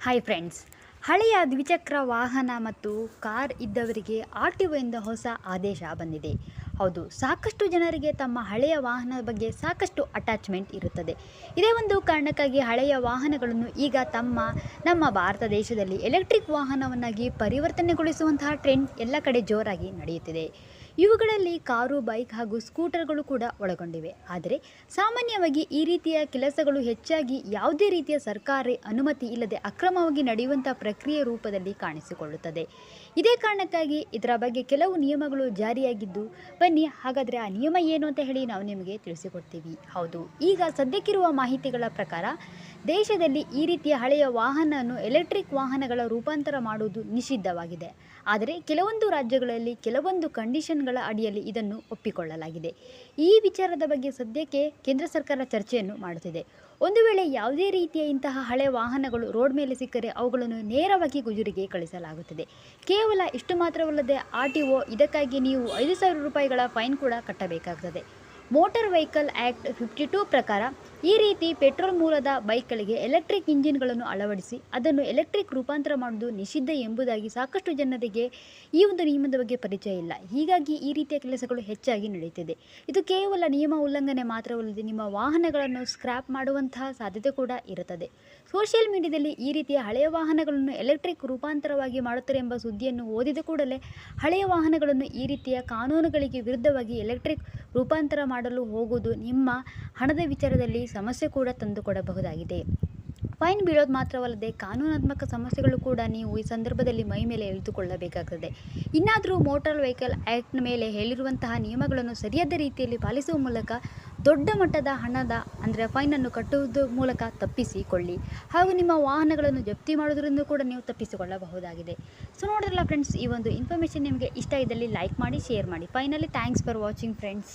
Hi friends ಹಳೆಯ ದ್ವಿಚಕ್ರ ವಾಹನ ಮತ್ತು ಕಾರ್ ಇದ್ದವರಿಗೆ ಆರ್ ಟಿ ಒಯಿಂದ ಹೊಸ ಆದೇಶ ಬಂದಿದೆ. ಹೌದು, ಸಾಕಷ್ಟು ಜನರಿಗೆ ತಮ್ಮ ಹಳೆಯ ವಾಹನದ ಬಗ್ಗೆ ಸಾಕಷ್ಟು ಅಟ್ಯಾಚ್ಮೆಂಟ್ ಇರುತ್ತದೆ. ಇದೇ ಒಂದು ಕಾರಣಕ್ಕಾಗಿ ಹಳೆಯ ವಾಹನಗಳನ್ನು ಈಗ ತಮ್ಮ, ನಮ್ಮ ಭಾರತ ದೇಶದಲ್ಲಿ ಎಲೆಕ್ಟ್ರಿಕ್ ವಾಹನವನ್ನಾಗಿ ಪರಿವರ್ತನೆಗೊಳಿಸುವಂತಹ ಟ್ರೆಂಡ್ ಎಲ್ಲ ಕಡೆ ಜೋರಾಗಿ ನಡೆಯುತ್ತಿದೆ. ಇವುಗಳಲ್ಲಿ ಕಾರು ಬೈಕ್ ಹಾಗೂ ಸ್ಕೂಟರ್ಗಳು ಕೂಡ ಒಳಗೊಂಡಿವೆ. ಆದರೆ ಸಾಮಾನ್ಯವಾಗಿ ಈ ರೀತಿಯ ಕೆಲಸಗಳು ಹೆಚ್ಚಾಗಿ ಯಾವುದೇ ರೀತಿಯ ಸರ್ಕಾರಿ ಅನುಮತಿ ಇಲ್ಲದೆ ಅಕ್ರಮವಾಗಿ ನಡೆಯುವಂಥ ಪ್ರಕ್ರಿಯೆ ರೂಪದಲ್ಲಿ ಕಾಣಿಸಿಕೊಳ್ಳುತ್ತದೆ. ಇದೇ ಕಾರಣಕ್ಕಾಗಿ ಇದರ ಬಗ್ಗೆ ಕೆಲವು ನಿಯಮಗಳು ಜಾರಿಯಾಗಿದ್ದು ಬನ್ನಿ, ಹಾಗಾದರೆ ಆ ನಿಯಮ ಏನು ಅಂತ ಹೇಳಿ ನಾವು ನಿಮಗೆ ತಿಳಿಸಿಕೊಡ್ತೀವಿ. ಹೌದು, ಈಗ ಸದ್ಯಕ್ಕಿರುವ ಮಾಹಿತಿಗಳ ಪ್ರಕಾರ ದೇಶದಲ್ಲಿ ಈ ರೀತಿಯ ಹಳೆಯ ವಾಹನವನ್ನು ಎಲೆಕ್ಟ್ರಿಕ್ ವಾಹನಗಳ ರೂಪಾಂತರ ಮಾಡುವುದು ನಿಷಿದ್ಧವಾಗಿದೆ. ಆದರೆ ಕೆಲವೊಂದು ರಾಜ್ಯಗಳಲ್ಲಿ ಕೆಲವೊಂದು ಕಂಡೀಷನ್ಗಳ ಅಡಿಯಲ್ಲಿ ಇದನ್ನು ಒಪ್ಪಿಕೊಳ್ಳಲಾಗಿದೆ. ಈ ವಿಚಾರದ ಬಗ್ಗೆ ಸದ್ಯಕ್ಕೆ ಕೇಂದ್ರ ಸರ್ಕಾರ ಚರ್ಚೆಯನ್ನು ಮಾಡುತ್ತಿದೆ. ಒಂದು ವೇಳೆ ಯಾವುದೇ ರೀತಿಯ ಇಂತಹ ಹಳೆ ವಾಹನಗಳು ರೋಡ್ ಮೇಲೆ ಸಿಕ್ಕರೆ ಅವುಗಳನ್ನು ನೇರವಾಗಿ ಗುಜರಿಗೆ ಕಳಿಸಲಾಗುತ್ತದೆ. ಕೇವಲ ಇಷ್ಟು ಮಾತ್ರವಲ್ಲದೆ ಆರ್ ಟಿ ಒ ಇದಕ್ಕಾಗಿ ನೀವು ಐದು ಸಾವಿರ ರೂಪಾಯಿಗಳ ಫೈನ್ ಕೂಡ ಕಟ್ಟಬೇಕಾಗುತ್ತದೆ motor vehicle act fifty two ಪ್ರಕಾರ ಈ ರೀತಿ ಪೆಟ್ರೋಲ್ ಮೂಲದ ಬೈಕ್ಗಳಿಗೆ ಎಲೆಕ್ಟ್ರಿಕ್ ಇಂಜಿನ್ಗಳನ್ನು ಅಳವಡಿಸಿ ಅದನ್ನು ಎಲೆಕ್ಟ್ರಿಕ್ ರೂಪಾಂತರ ಮಾಡುವುದು ನಿಷಿದ್ಧ ಎಂಬುದಾಗಿ ಸಾಕಷ್ಟು ಜನರಿಗೆ ಈ ಒಂದು ನಿಯಮದ ಬಗ್ಗೆ ಪರಿಚಯ ಇಲ್ಲ. ಹೀಗಾಗಿ ಈ ರೀತಿಯ ಕೆಲಸಗಳು ಹೆಚ್ಚಾಗಿ ನಡೆಯುತ್ತಿದೆ. ಇದು ಕೇವಲ ನಿಯಮ ಉಲ್ಲಂಘನೆ ಮಾತ್ರವಲ್ಲದೆ ನಿಮ್ಮ ವಾಹನಗಳನ್ನು ಸ್ಕ್ರ್ಯಾಪ್ ಮಾಡುವಂತಹ ಸಾಧ್ಯತೆ ಕೂಡ ಇರುತ್ತದೆ. ಸೋಷಿಯಲ್ ಮೀಡಿಯಾದಲ್ಲಿ ಈ ರೀತಿಯ ಹಳೆಯ ವಾಹನಗಳನ್ನು ಎಲೆಕ್ಟ್ರಿಕ್ ರೂಪಾಂತರವಾಗಿ ಮಾಡುತ್ತಾರೆ ಎಂಬ ಸುದ್ದಿಯನ್ನು ಓದಿದ ಕೂಡಲೇ ಹಳೆಯ ವಾಹನಗಳನ್ನು ಈ ರೀತಿಯ ಕಾನೂನುಗಳಿಗೆ ವಿರುದ್ಧವಾಗಿ ಎಲೆಕ್ಟ್ರಿಕ್ ರೂಪಾಂತರ ಮಾಡಲು ಹೋಗುವುದು ನಿಮ್ಮ ಹಣದ ವಿಚಾರದಲ್ಲಿ ಸಮಸ್ಯೆ ಕೂಡ ತಂದುಕೊಡಬಹುದಾಗಿದೆ ಫೈನ್ ಬೀಳೋದು ಮಾತ್ರವಲ್ಲದೆ ಕಾನೂನಾತ್ಮಕ ಸಮಸ್ಯೆಗಳು ಕೂಡ ನೀವು ಈ ಸಂದರ್ಭದಲ್ಲಿ ಮೈ ಮೇಲೆ ಇನ್ನಾದರೂ ಮೋಟಾರ್ ವೆಹಿಕಲ್ ಆ್ಯಕ್ಟ್ನ ಮೇಲೆ ಹೇಳಿರುವಂತಹ ನಿಯಮಗಳನ್ನು ಸರಿಯಾದ ರೀತಿಯಲ್ಲಿ ಪಾಲಿಸುವ ಮೂಲಕ ದೊಡ್ಡ ಮಟ್ಟದ ಹಣದ ಅಂದರೆ ಫೈನನ್ನು ಕಟ್ಟುವುದರ ಮೂಲಕ ತಪ್ಪಿಸಿಕೊಳ್ಳಿ. ಹಾಗೂ ನಿಮ್ಮ ವಾಹನಗಳನ್ನು ಜಪ್ತಿ ಮಾಡೋದರಿಂದ ಕೂಡ ನೀವು ತಪ್ಪಿಸಿಕೊಳ್ಳಬಹುದಾಗಿದೆ. ಸೊ ನೋಡಿದ್ರಲ್ಲ ಫ್ರೆಂಡ್ಸ್ ಈ ಒಂದು ಇನ್ಫಾರ್ಮೇಷನ್ ನಿಮಗೆ ಇಷ್ಟ ಇದ್ದಲ್ಲಿ ಲೈಕ್ ಮಾಡಿ ಶೇರ್ ಮಾಡಿ. Finally thanks for watching friends